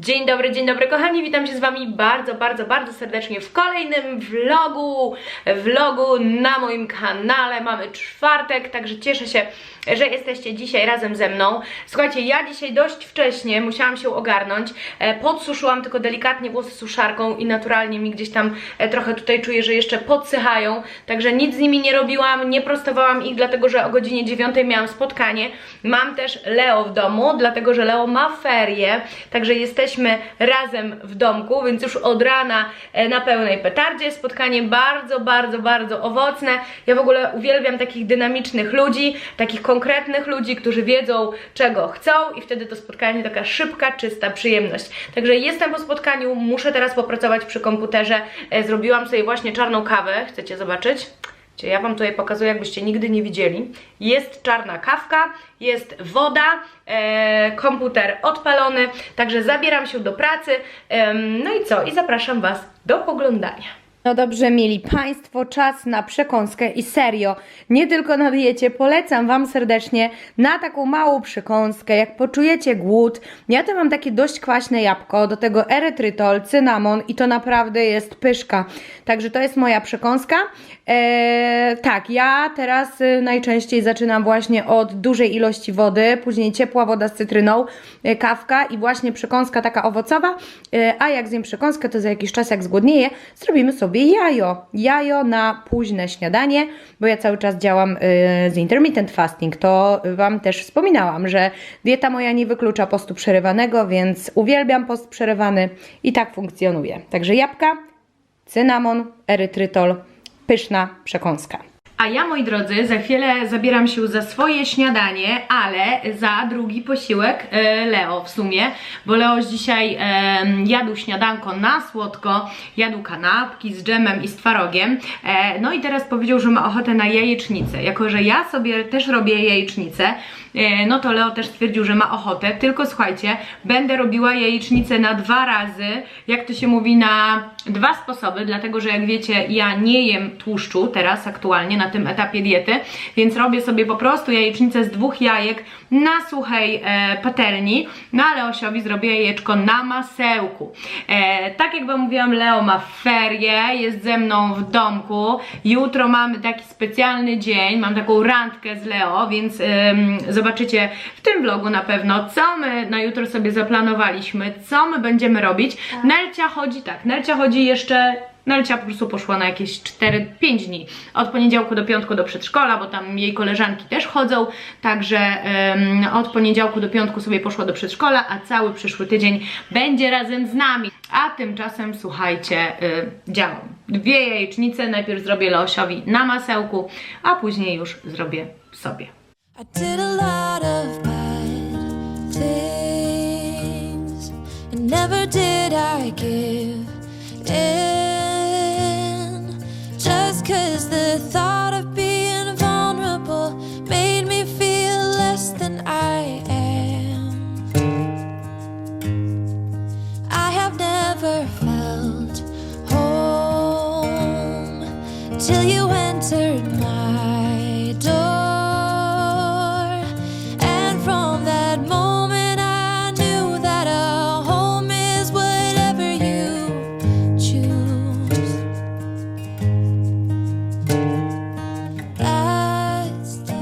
Dzień dobry, dzień dobry kochani, witam się z Wami bardzo, bardzo, bardzo serdecznie w kolejnym vlogu, vlogu na moim kanale. Mamy czwartek, także cieszę się, że jesteście dzisiaj razem ze mną. Słuchajcie, ja dzisiaj dość wcześnie musiałam się ogarnąć, e, podsuszyłam tylko delikatnie włosy suszarką i naturalnie mi gdzieś tam e, trochę tutaj czuję, że jeszcze podsychają, także nic z nimi nie robiłam, nie prostowałam ich, dlatego że o godzinie 9 miałam spotkanie. Mam też Leo w domu, dlatego że Leo ma ferie, także jesteśmy razem w domku, więc już od rana e, na pełnej petardzie. Spotkanie bardzo, bardzo, bardzo owocne. Ja w ogóle uwielbiam takich dynamicznych ludzi, takich konkretnych ludzi, którzy wiedzą czego chcą i wtedy to spotkanie taka szybka, czysta przyjemność. Także jestem po spotkaniu, muszę teraz popracować przy komputerze. E, Zrobiłam sobie właśnie czarną kawę, chcecie zobaczyć? Wiecie, Ja Wam tutaj pokazuję, jakbyście nigdy nie widzieli. Jest czarna kawka, jest woda, e, komputer odpalony, także zabieram się do pracy. Em, no i co? I zapraszam Was do poglądania. No dobrze, mili Państwo, czas na przekąskę i serio, nie tylko na diecie, polecam Wam serdecznie na taką małą przekąskę, jak poczujecie głód. Ja tu mam takie dość kwaśne jabłko, do tego erytrytol, cynamon i to naprawdę jest pyszka. Także to jest moja przekąska. Eee, tak, ja teraz y, najczęściej zaczynam właśnie od dużej ilości wody, później ciepła woda z cytryną, y, kawka i właśnie przekąska taka owocowa, y, a jak zjem przekąskę, to za jakiś czas jak zgłodnieję, zrobimy sobie jajo. Jajo na późne śniadanie, bo ja cały czas działam y, z intermittent fasting, to Wam też wspominałam, że dieta moja nie wyklucza postu przerywanego, więc uwielbiam post przerywany i tak funkcjonuje. Także jabłka, cynamon, erytrytol, pyszna przekąska. A ja, moi drodzy, za chwilę zabieram się za swoje śniadanie, ale za drugi posiłek e, Leo w sumie, bo Leo dzisiaj e, jadł śniadanko na słodko, jadł kanapki z dżemem i z twarogiem, e, no i teraz powiedział, że ma ochotę na jajecznicę. Jako, że ja sobie też robię jajecznicę, no to Leo też stwierdził, że ma ochotę, tylko słuchajcie, będę robiła jajecznicę na dwa razy, jak to się mówi, na dwa sposoby, dlatego że jak wiecie, ja nie jem tłuszczu teraz aktualnie na tym etapie diety, więc robię sobie po prostu jajecznicę z dwóch jajek na suchej e, patelni, no ale Osiowi zrobię jajeczko na masełku. E, tak jak wam mówiłam, Leo ma ferie, jest ze mną w domku, jutro mamy taki specjalny dzień, mam taką randkę z Leo, więc em, zobaczycie w tym vlogu na pewno, co my na jutro sobie zaplanowaliśmy, co my będziemy robić. Nelcia chodzi tak, Nelcia chodzi jeszcze Nelcia po prostu poszła na jakieś 4-5 dni. Od poniedziałku do piątku do przedszkola, bo tam jej koleżanki też chodzą, także od poniedziałku do piątku sobie poszła do przedszkola, a cały przyszły tydzień będzie razem z nami. A tymczasem, słuchajcie, y, działam. Dwie jajecznice, najpierw zrobię Leosiowi na masełku, a później już zrobię sobie. Never did I give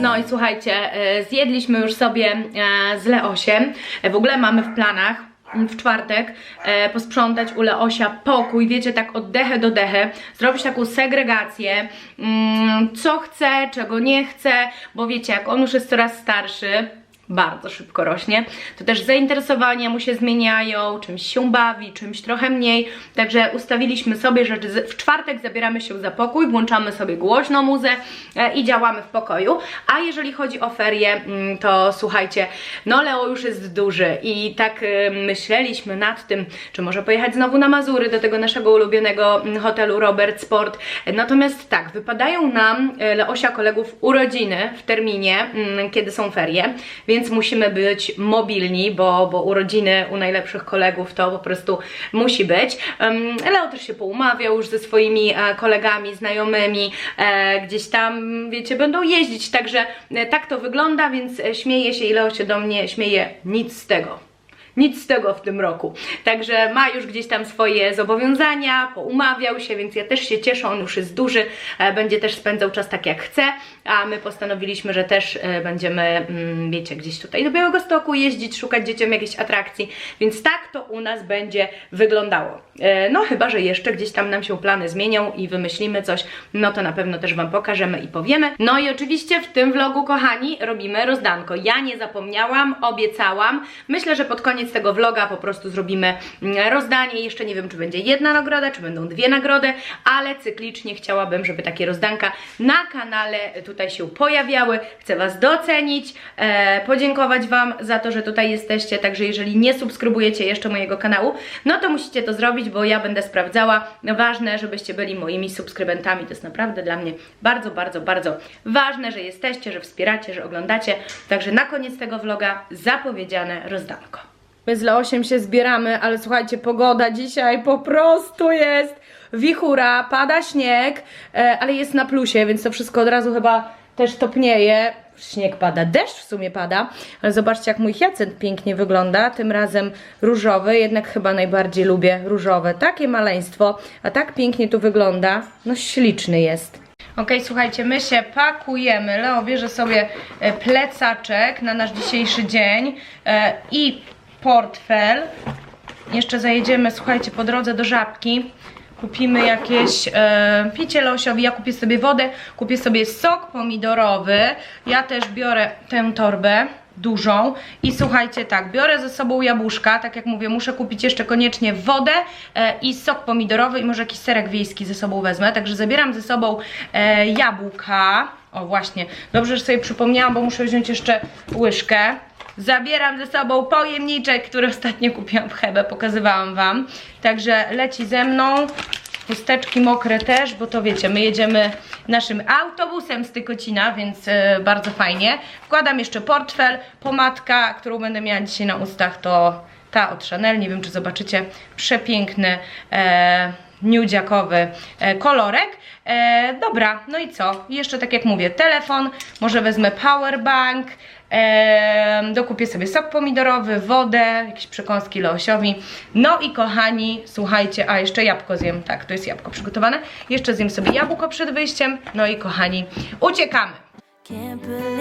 No i słuchajcie, e, zjedliśmy już sobie e, z Leosiem. E, W ogóle mamy w planach w czwartek e, posprzątać u Leosia pokój, wiecie, tak od dechy do dechy, zrobić taką segregację, mm, co chce, czego nie chce, bo wiecie, jak on już jest coraz starszy, bardzo szybko rośnie, to też zainteresowania mu się zmieniają, czymś się bawi, czymś trochę mniej, także ustawiliśmy sobie, że w czwartek zabieramy się za pokój, włączamy sobie głośną muzę e, i działamy w pokoju, a jeżeli chodzi o ferie, mm, to słuchajcie, no Leo już jest duży i tak e, myśleliśmy nad tym, czy może pojechać znowu na Mazury do tego naszego ulubionego mm, hotelu Robert Sport, natomiast tak, wypadają nam e, Leosia kolegów urodziny w terminie, mm, kiedy są ferie, więc musimy być mobilni, bo, bo urodziny u najlepszych kolegów to po prostu musi być. Leo też się poumawiał już ze swoimi e, kolegami, znajomymi, e, gdzieś tam, wiecie, będą jeździć, także e, tak to wygląda, więc śmieje się i Leo się do mnie śmieje, nic z tego. Nic z tego w tym roku. Także ma już gdzieś tam swoje zobowiązania, poumawiał się, więc ja też się cieszę, on już jest duży, e, będzie też spędzał czas tak jak chce, a my postanowiliśmy, że też e, będziemy, mm, wiecie, gdzieś tutaj do Białego Stoku jeździć, szukać dzieciom jakiejś atrakcji, więc tak to u nas będzie wyglądało. E, No chyba, że jeszcze gdzieś tam nam się plany zmienią i wymyślimy coś, no to na pewno też Wam pokażemy i powiemy. No i oczywiście w tym vlogu, kochani, robimy rozdanko. Ja nie zapomniałam, obiecałam. Myślę, że pod koniec tego vloga po prostu zrobimy mm, rozdanie. Jeszcze nie wiem, czy będzie jedna nagroda, czy będą dwie nagrody, ale cyklicznie chciałabym, żeby takie rozdanka na kanale tutaj się pojawiały. Chcę Was docenić, e, podziękować Wam za to, że tutaj jesteście. Także jeżeli nie subskrybujecie jeszcze mojego kanału, no to musicie to zrobić, bo ja będę sprawdzała. Ważne, żebyście byli moimi subskrybentami. To jest naprawdę dla mnie bardzo, bardzo, bardzo ważne, że jesteście, że wspieracie, że oglądacie. Także na koniec tego vloga zapowiedziane rozdanko. My z Leosiem się zbieramy, ale słuchajcie, pogoda dzisiaj po prostu jest wichura, pada śnieg, e, ale jest na plusie, więc to wszystko od razu chyba też topnieje. Śnieg pada, deszcz w sumie pada, ale zobaczcie jak mój hiacynt pięknie wygląda, tym razem różowy, jednak chyba najbardziej lubię różowe, takie maleństwo, a tak pięknie tu wygląda, no śliczny jest. Ok, słuchajcie, my się pakujemy. Leo bierze sobie e, plecaczek na nasz dzisiejszy dzień e, i portfel. Jeszcze zajedziemy, słuchajcie, po drodze do żabki. Kupimy jakieś e, picie Leosiowi, ja kupię sobie wodę, kupię sobie sok pomidorowy. Ja też biorę tę torbę dużą i słuchajcie tak, biorę ze sobą jabłuszka, tak jak mówię, muszę kupić jeszcze koniecznie wodę e, i sok pomidorowy i może jakiś serek wiejski ze sobą wezmę, także zabieram ze sobą e, jabłka, o właśnie, dobrze, że sobie przypomniałam, bo muszę wziąć jeszcze łyżkę. Zabieram ze sobą pojemniczek, który ostatnio kupiłam w Hebe, pokazywałam Wam. Także leci ze mną. Chusteczki mokre też, bo to wiecie, my jedziemy naszym autobusem z Tykocina, więc e, bardzo fajnie. Wkładam jeszcze portfel, pomadka, którą będę miała dzisiaj na ustach, to ta od Chanel, nie wiem czy zobaczycie, przepiękny e, nudziakowy e, kolorek. E, dobra, no i co? Jeszcze tak jak mówię, telefon, może wezmę powerbank, dokupię sobie sok pomidorowy, wodę, jakieś przekąski Leosiowi. No i kochani, słuchajcie, a jeszcze jabłko zjem, tak, to jest jabłko przygotowane. Jeszcze zjem sobie jabłko przed wyjściem. No i kochani, uciekamy. Can't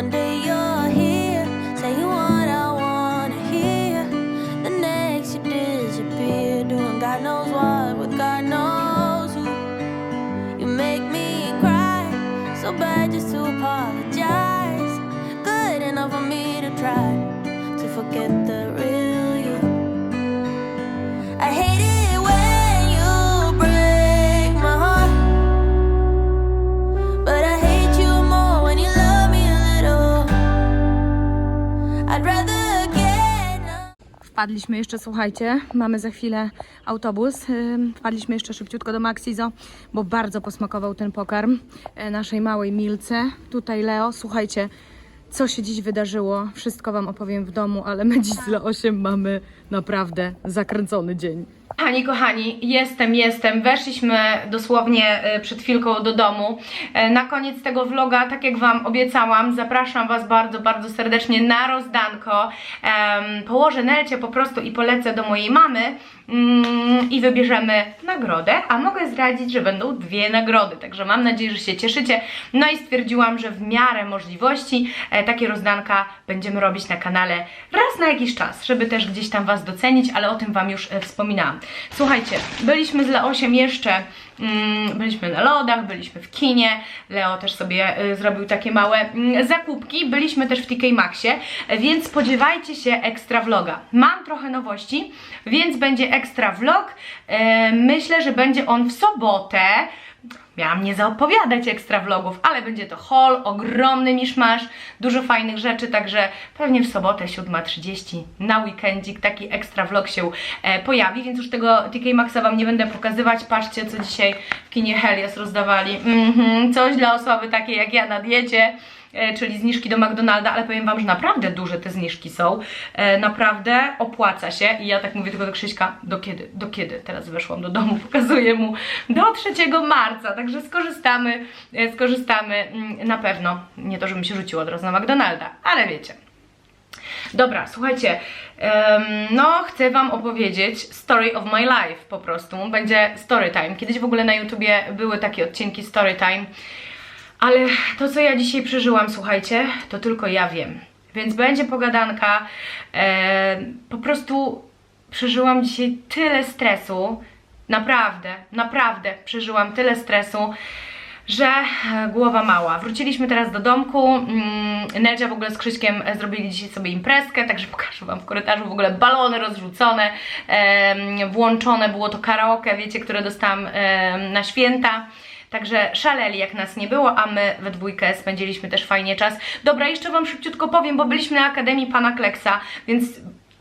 One day you're Wpadliśmy jeszcze, słuchajcie, mamy za chwilę autobus. Wpadliśmy jeszcze szybciutko do Maxizo, bo bardzo posmakował ten pokarm e, naszej małej Milce. Tutaj Leo, słuchajcie, co się dziś wydarzyło, wszystko Wam opowiem w domu, ale my dziś z Leosiem mamy naprawdę zakręcony dzień. Kochani, kochani, jestem, jestem. Weszliśmy dosłownie e, przed chwilką do domu. E, Na koniec tego vloga, tak jak Wam obiecałam, zapraszam Was bardzo, bardzo serdecznie na rozdanko. Położę Nelcie po prostu i polecę do mojej mamy mm, i wybierzemy nagrodę, a mogę zdradzić, że będą dwie nagrody, także mam nadzieję, że się cieszycie. No i stwierdziłam, że w miarę możliwości e, takie rozdanka będziemy robić na kanale raz na jakiś czas, żeby też gdzieś tam Was docenić, ale o tym Wam już e, wspominałam. Słuchajcie, byliśmy z Leosiem jeszcze, mm, byliśmy na lodach, byliśmy w kinie, Leo też sobie e, zrobił takie małe mm, zakupki, byliśmy też w TK Maxie, więc spodziewajcie się ekstra vloga. Mam trochę nowości, więc będzie ekstra vlog, e, myślę, że będzie on w sobotę, Miałam nie zaopowiadać ekstra vlogów, ale będzie to haul, ogromny miszmasz, dużo fajnych rzeczy, także pewnie w sobotę 7.30 na weekendzik taki ekstra vlog się e, pojawi, więc już tego TK Maxa Wam nie będę pokazywać. Patrzcie, co dzisiaj w kinie Helios rozdawali. Mhm, coś dla osoby takiej jak ja na diecie. E, czyli zniżki do McDonalda, ale powiem Wam, że naprawdę duże te zniżki są. E, naprawdę opłaca się i ja tak mówię tylko do Krzyśka, do kiedy, do kiedy? Teraz weszłam do domu, pokazuję mu do 3 marca, także skorzystamy, e, skorzystamy mm, na pewno. Nie to, żebym się rzuciła od razu na McDonalda, ale wiecie. Dobra, słuchajcie, no chcę Wam opowiedzieć story of my life po prostu. Będzie story time. Kiedyś w ogóle na YouTubie były takie odcinki story time, ale to co ja dzisiaj przeżyłam, słuchajcie, to tylko ja wiem. Więc będzie pogadanka. E, po prostu przeżyłam dzisiaj tyle stresu. Naprawdę, naprawdę przeżyłam tyle stresu że e, głowa mała. Wróciliśmy teraz do domku. Mm, Nelcia w ogóle z Krzyśkiem e, zrobili dzisiaj sobie imprezkę, także pokażę Wam w korytarzu w ogóle balony rozrzucone, włączone było to karaoke, wiecie, które dostałam na święta. Także szaleli jak nas nie było, a my we dwójkę spędziliśmy też fajnie czas. Dobra, jeszcze Wam szybciutko powiem, bo byliśmy na Akademii Pana Kleksa, więc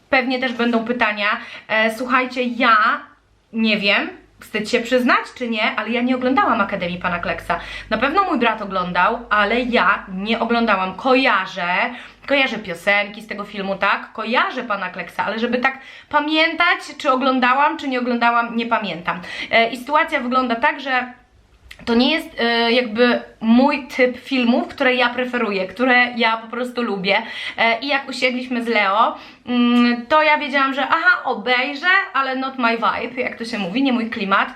pewnie też będą pytania. E, słuchajcie, ja nie wiem, wstyd się przyznać czy nie, ale ja nie oglądałam Akademii Pana Kleksa. Na pewno mój brat oglądał, ale ja nie oglądałam. Kojarzę, kojarzę piosenki z tego filmu, tak? Kojarzę Pana Kleksa, ale żeby tak pamiętać, czy oglądałam, czy nie oglądałam, nie pamiętam. E, I sytuacja wygląda tak, że to nie jest e, jakby mój typ filmów, które ja preferuję, które ja po prostu lubię. E, I jak usiedliśmy z Leo, mm, to ja wiedziałam, że aha, obejrzę, ale not my vibe, jak to się mówi, nie mój klimat.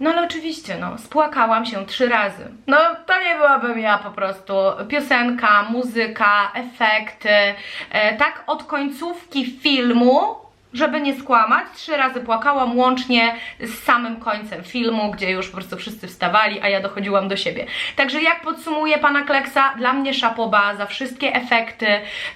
No ale oczywiście, no, spłakałam się trzy razy. No, to nie byłabym ja po prostu. Piosenka, muzyka, efekty. E, tak od końcówki filmu żeby nie skłamać, trzy razy płakałam łącznie z samym końcem filmu, gdzie już po prostu wszyscy wstawali, a ja dochodziłam do siebie. Także jak podsumuję pana Kleksa, dla mnie szapoba za wszystkie efekty,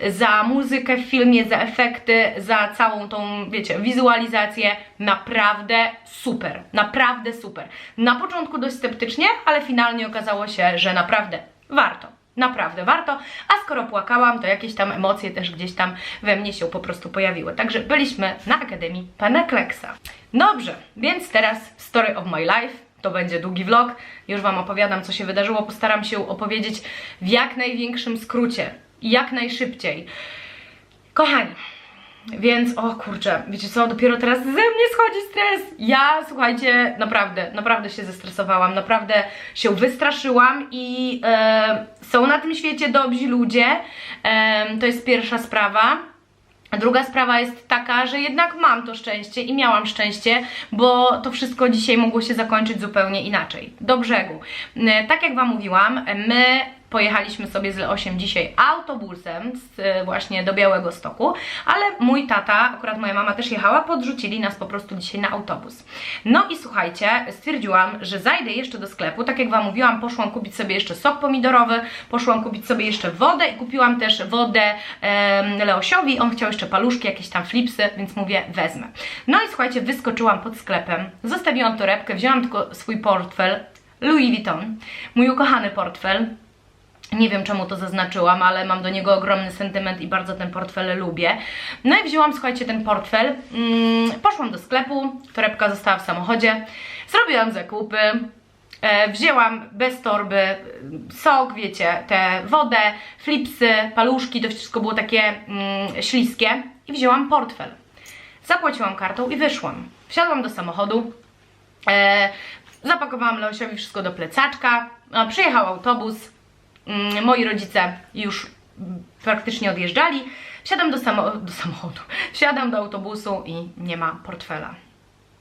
za muzykę w filmie, za efekty, za całą tą, wiecie, wizualizację, naprawdę super, naprawdę super. Na początku dość sceptycznie, ale finalnie okazało się, że naprawdę warto. Naprawdę warto, a skoro płakałam, to jakieś tam emocje też gdzieś tam we mnie się po prostu pojawiły. Także byliśmy na Akademii Pana Kleksa. Dobrze, więc teraz story of my life. To będzie długi vlog. Już Wam opowiadam, co się wydarzyło. Postaram się opowiedzieć w jak największym skrócie i jak najszybciej. Kochani, więc, o kurczę, wiecie co, dopiero teraz ze mnie schodzi stres. Ja, słuchajcie, naprawdę, naprawdę się zestresowałam, naprawdę się wystraszyłam i e, są na tym świecie dobrzy ludzie. E, to jest pierwsza sprawa. Druga sprawa jest taka, że jednak mam to szczęście i miałam szczęście, bo to wszystko dzisiaj mogło się zakończyć zupełnie inaczej. Do brzegu. E, Tak jak Wam mówiłam, my pojechaliśmy sobie z Leosiem dzisiaj autobusem z, e, właśnie do Białego Stoku, ale mój tata, akurat moja mama też jechała, podrzucili nas po prostu dzisiaj na autobus. No i słuchajcie, stwierdziłam, że zajdę jeszcze do sklepu, tak jak Wam mówiłam, poszłam kupić sobie jeszcze sok pomidorowy, poszłam kupić sobie jeszcze wodę i kupiłam też wodę em, Leosiowi, on chciał jeszcze paluszki, jakieś tam flipsy, więc mówię, wezmę. No i słuchajcie, wyskoczyłam pod sklepem, zostawiłam torebkę, wzięłam tylko swój portfel, Louis Vuitton, mój ukochany portfel, nie wiem czemu to zaznaczyłam, ale mam do niego ogromny sentyment i bardzo ten portfel lubię. No i wzięłam, słuchajcie, ten portfel, mm, poszłam do sklepu, torebka została w samochodzie, zrobiłam zakupy, e, wzięłam bez torby e, sok, wiecie, tę wodę, flipsy, paluszki, to wszystko było takie mm, śliskie i wzięłam portfel. Zapłaciłam kartą i wyszłam. Wsiadłam do samochodu, e, zapakowałam Leosiowi wszystko do plecaczka, a, przyjechał autobus, moi rodzice już mm, praktycznie odjeżdżali. Wsiadam do, samo do samochodu, wsiadam do autobusu i nie ma portfela.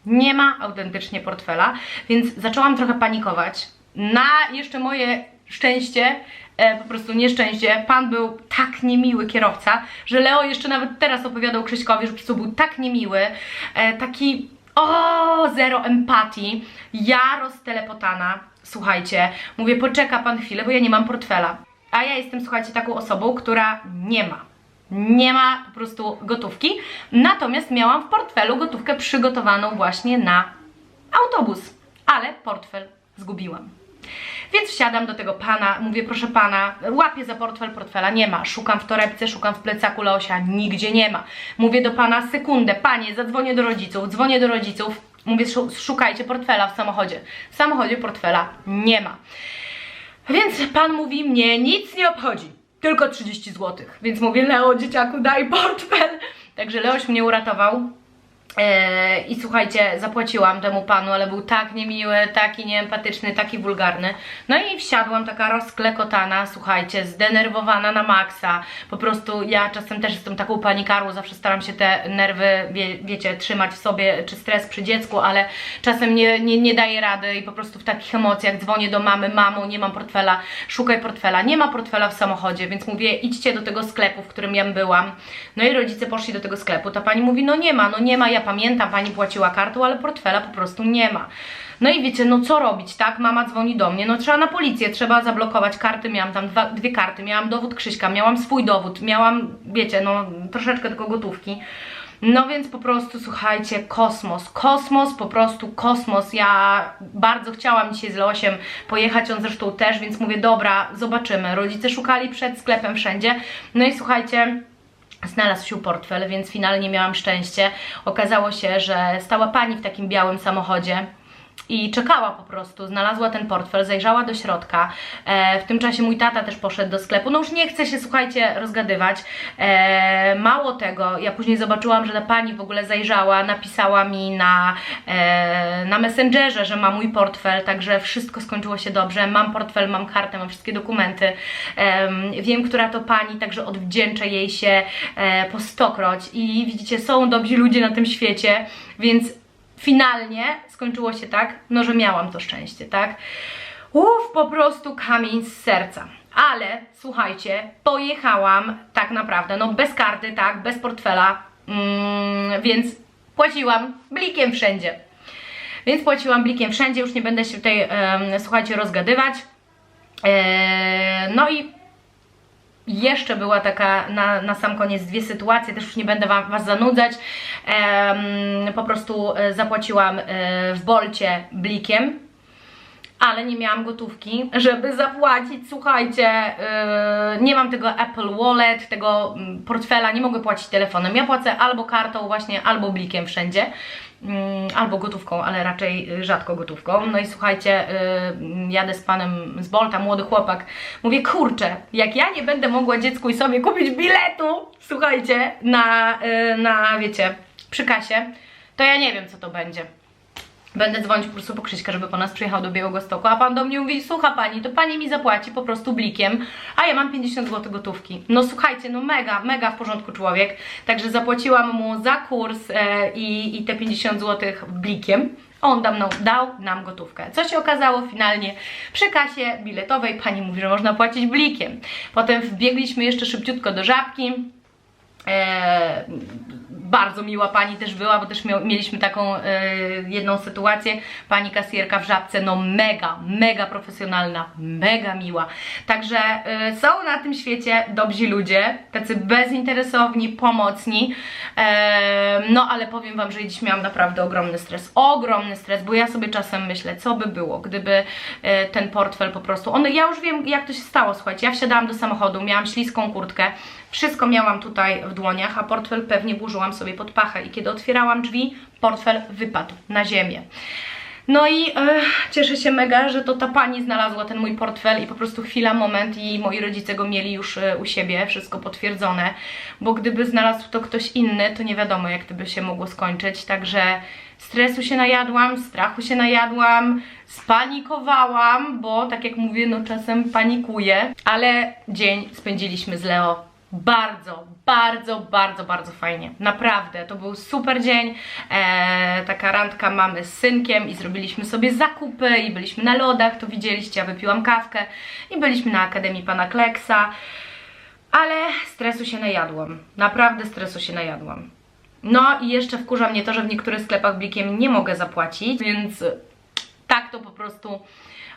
Nie ma autentycznie portfela, więc zaczęłam trochę panikować. Na jeszcze moje szczęście, e, po prostu nieszczęście, pan był tak niemiły kierowca, że Leo jeszcze nawet teraz opowiadał Krzyśkowi, że po prostu był tak niemiły, e, taki o, zero empatii. Ja roztelepotana, słuchajcie, mówię, poczeka pan chwilę, bo ja nie mam portfela. A ja jestem, słuchajcie, taką osobą, która nie ma. Nie ma po prostu gotówki. Natomiast miałam w portfelu gotówkę przygotowaną właśnie na autobus. Ale portfel zgubiłam. Więc wsiadam do tego pana, mówię, proszę pana, łapię za portfel, portfela nie ma. Szukam w torebce, szukam w plecaku Leosia, nigdzie nie ma. Mówię do pana, sekundę, panie, zadzwonię do rodziców, dzwonię do rodziców. Mówię, szu- szukajcie portfela w samochodzie. W samochodzie portfela nie ma. Więc pan mówi mnie nic nie obchodzi, tylko 30 zł. Więc mówię, Leo, dzieciaku, daj portfel. Także Leoś mnie uratował. Eee, I słuchajcie, zapłaciłam temu panu, ale był tak niemiły, taki nieempatyczny, taki wulgarny. No i wsiadłam taka rozklekotana, słuchajcie, zdenerwowana na maksa. Po prostu ja czasem też jestem taką panikarą, zawsze staram się te nerwy, wie, wiecie, trzymać w sobie, czy stres przy dziecku, ale czasem nie, nie, nie daję rady i po prostu w takich emocjach dzwonię do mamy, mamo, nie mam portfela, szukaj portfela. Nie ma portfela w samochodzie, więc mówię, idźcie do tego sklepu, w którym ja byłam. No i rodzice poszli do tego sklepu. Ta pani mówi, no nie ma, no nie ma, ja pamiętam, pani płaciła kartą, ale portfela po prostu nie ma. No i wiecie, no co robić, tak? Mama dzwoni do mnie, no trzeba na policję, trzeba zablokować karty, miałam tam dwa, dwie karty, miałam dowód Krzyśka, miałam swój dowód, miałam, wiecie, no troszeczkę tylko gotówki. No więc po prostu słuchajcie, kosmos, kosmos, po prostu kosmos. Ja bardzo chciałam dzisiaj z Leosiem pojechać, on zresztą też, więc mówię, dobra, zobaczymy. Rodzice szukali przed sklepem wszędzie. No i słuchajcie, Znalazł się portfel, więc finalnie miałam szczęście. Okazało się, że stała pani w takim białym samochodzie i czekała po prostu, znalazła ten portfel, zajrzała do środka. E, w tym czasie mój tata też poszedł do sklepu. No już nie chcę się, słuchajcie, rozgadywać. E, mało tego, ja później zobaczyłam, że ta pani w ogóle zajrzała, napisała mi na, e, na Messengerze, że ma mój portfel, także wszystko skończyło się dobrze. Mam portfel, mam kartę, mam wszystkie dokumenty. Em, wiem, która to pani, także odwdzięczę jej się e, po stokroć. I widzicie, są dobrzy ludzie na tym świecie, więc finalnie skończyło się tak, no że miałam to szczęście, tak? Uff, po prostu kamień z serca. Ale słuchajcie, pojechałam tak naprawdę, no bez karty, tak, bez portfela, mm, więc płaciłam blikiem wszędzie. Więc płaciłam blikiem wszędzie, już nie będę się tutaj, em, słuchajcie, rozgadywać. E, no i jeszcze była taka na, na sam koniec dwie sytuacje, też już nie będę wam, Was zanudzać. Em, po prostu e, zapłaciłam e, w Bolcie blikiem, ale nie miałam gotówki, żeby zapłacić. Słuchajcie, e, nie mam tego Apple Wallet, tego mm, portfela, nie mogę płacić telefonem. Ja płacę albo kartą właśnie, albo blikiem wszędzie. Mm, Albo gotówką, ale raczej y, rzadko gotówką. No i słuchajcie, y, jadę z panem z Bolta, młody chłopak. Mówię, kurczę, jak ja nie będę mogła dziecku i sobie kupić biletu, słuchajcie, na, y, na wiecie, przy kasie, to ja nie wiem, co to będzie. Będę dzwonić po prostu po Krzyśka, żeby po nas przyjechał do Białegostoku, a pan do mnie mówi, słucha pani, to pani mi zapłaci po prostu blikiem, a ja mam 50 zł gotówki. No słuchajcie, no mega, mega w porządku człowiek, także zapłaciłam mu za kurs e, i, i te 50 zł blikiem. On dał nam gotówkę. Co się okazało finalnie przy kasie biletowej, pani mówi, że można płacić blikiem. Potem wbiegliśmy jeszcze szybciutko do żabki, E, bardzo miła pani też była, bo też mieliśmy taką e, jedną sytuację. Pani kasjerka w żabce, no mega, mega profesjonalna, mega miła. Także e, są na tym świecie dobrzy ludzie, tacy bezinteresowni, pomocni. E, no ale powiem wam, że dziś miałam naprawdę ogromny stres. Ogromny stres, bo ja sobie czasem myślę, co by było, gdyby ten portfel po prostu. On, ja już wiem, jak to się stało, słuchajcie. Ja wsiadałam do samochodu, miałam śliską kurtkę. Wszystko miałam tutaj w dłoniach, a portfel pewnie włożyłam sobie pod pachę. I kiedy otwierałam drzwi, portfel wypadł na ziemię. No i e, cieszę się mega, że to ta pani znalazła ten mój portfel i po prostu chwila, moment i moi rodzice go mieli już e, u siebie, wszystko potwierdzone, bo gdyby znalazł to ktoś inny, to nie wiadomo jak to by się mogło skończyć, także stresu się najadłam, strachu się najadłam, spanikowałam, bo tak jak mówię, no czasem panikuję, ale dzień spędziliśmy z Leo bardzo, bardzo, bardzo, bardzo fajnie. Naprawdę, to był super dzień. E, taka randka mamy z synkiem i zrobiliśmy sobie zakupy i byliśmy na lodach, to widzieliście, ja wypiłam kawkę i byliśmy na Akademii Pana Kleksa. Ale stresu się najadłam. Naprawdę stresu się najadłam. No i jeszcze wkurza mnie to, że w niektórych sklepach blikiem nie mogę zapłacić, więc tak to po prostu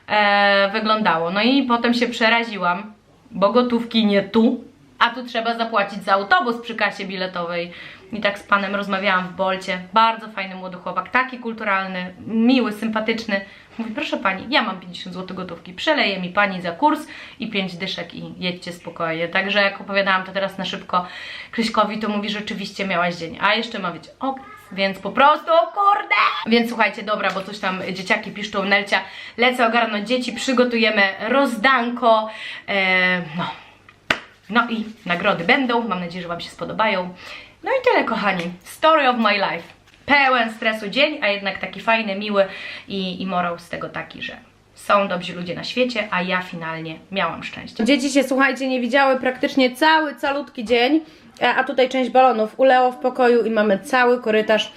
e, wyglądało. No i potem się przeraziłam, bo gotówki nie tu, a tu trzeba zapłacić za autobus przy kasie biletowej. I tak z panem rozmawiałam w Bolcie. Bardzo fajny młody chłopak, taki kulturalny, miły, sympatyczny. Mówi, proszę pani, ja mam 50 zł gotówki, przeleje mi pani za kurs i 5 dyszek i jedźcie spokojnie. Także jak opowiadałam to teraz na szybko Kryśkowi, to mówi, rzeczywiście miałaś dzień, a jeszcze ma być okres, więc po prostu, kurde! Więc słuchajcie, dobra, bo coś tam dzieciaki piszczą, Nelcia, lecę ogarnąć dzieci, przygotujemy rozdanko, e, no, no i nagrody będą. Mam nadzieję, że Wam się spodobają. No i tyle, kochani. Story of my life. Pełen stresu dzień, a jednak taki fajny, miły i, i morał z tego taki, że są dobrzy ludzie na świecie, a ja finalnie miałam szczęście. Dzieci się, słuchajcie, nie widziały praktycznie cały, calutki dzień, a a tutaj część balonów uleo w pokoju i mamy cały korytarz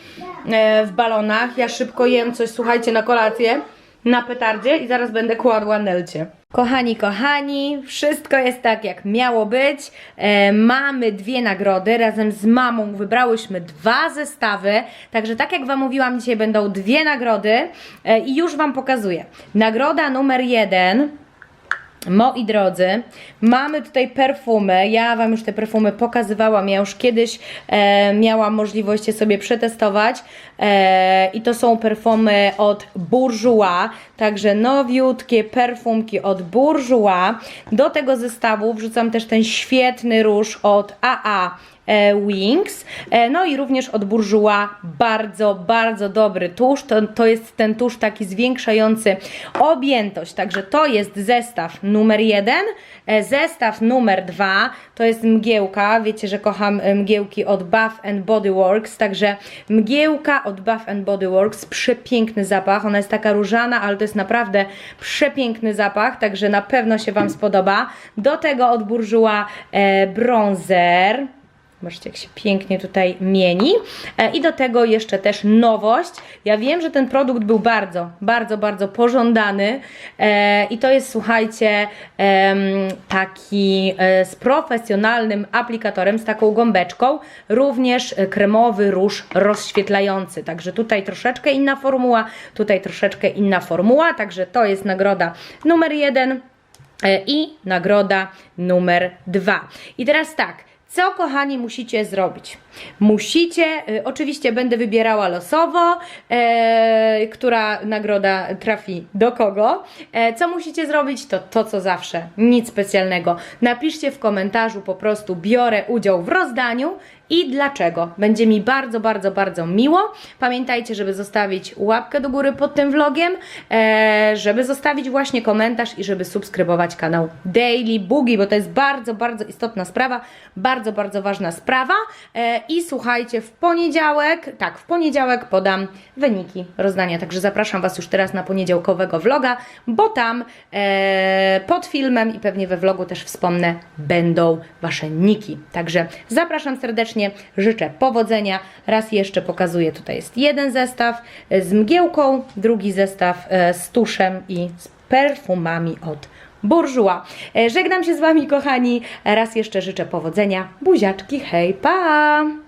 e, w balonach. Ja szybko jem coś, słuchajcie, na kolację na petardzie i zaraz będę kładła Nelcie. Kochani, kochani, wszystko jest tak jak miało być. E, mamy dwie nagrody. Razem z mamą wybrałyśmy dwa zestawy. Także tak jak Wam mówiłam, dzisiaj będą dwie nagrody e, i już Wam pokazuję. Nagroda numer jeden. Moi drodzy, mamy tutaj perfumy. Ja Wam już te perfumy pokazywałam. Ja już kiedyś e, miałam możliwość je sobie przetestować. E, I to są perfumy od Bourjois. Także nowiutkie perfumki od Bourjois. Do tego zestawu wrzucam też ten świetny róż od AA Wings. E, No i również od bardzo, bardzo dobry tusz. To, to jest ten tusz taki zwiększający objętość. Także to jest zestaw numer jeden. E, Zestaw numer dwa to jest mgiełka. Wiecie, że kocham e, mgiełki od Bath and Body Works. Także mgiełka od Bath and Body Works. Przepiękny zapach. Ona jest taka różana, ale to jest naprawdę przepiękny zapach. Także na pewno się Wam spodoba. Do tego od Bourjois e, bronzer. Zobaczcie, jak się pięknie tutaj mieni. E, I do tego jeszcze też nowość. Ja wiem, że ten produkt był bardzo, bardzo, bardzo pożądany. E, I to jest, słuchajcie, taki e, z profesjonalnym aplikatorem, z taką gąbeczką. Również kremowy róż rozświetlający. Także tutaj troszeczkę inna formuła, tutaj troszeczkę inna formuła. Także to jest nagroda numer jeden. I nagroda numer dwa. I teraz tak. Co, kochani, musicie zrobić? Musicie, y, oczywiście będę wybierała losowo, e, która nagroda trafi do kogo. E, co musicie zrobić? To to, co zawsze, nic specjalnego. Napiszcie w komentarzu po prostu biorę udział w rozdaniu i dlaczego. Będzie mi bardzo, bardzo, bardzo miło. Pamiętajcie, żeby zostawić łapkę do góry pod tym vlogiem, e, żeby zostawić właśnie komentarz i żeby subskrybować kanał Daily Boogie, bo to jest bardzo, bardzo istotna sprawa, bardzo, bardzo ważna sprawa. I słuchajcie, w poniedziałek, tak, w poniedziałek podam wyniki rozdania, także zapraszam Was już teraz na poniedziałkowego vloga, bo tam e, pod filmem i pewnie we vlogu też wspomnę, będą Wasze niki. Także zapraszam serdecznie, życzę powodzenia. Raz jeszcze pokazuję, tutaj jest jeden zestaw e, z mgiełką, drugi zestaw e, z tuszem i z perfumami od Bourjois. E, Żegnam się z Wami, kochani. Raz jeszcze życzę powodzenia. Buziaczki, hej, pa!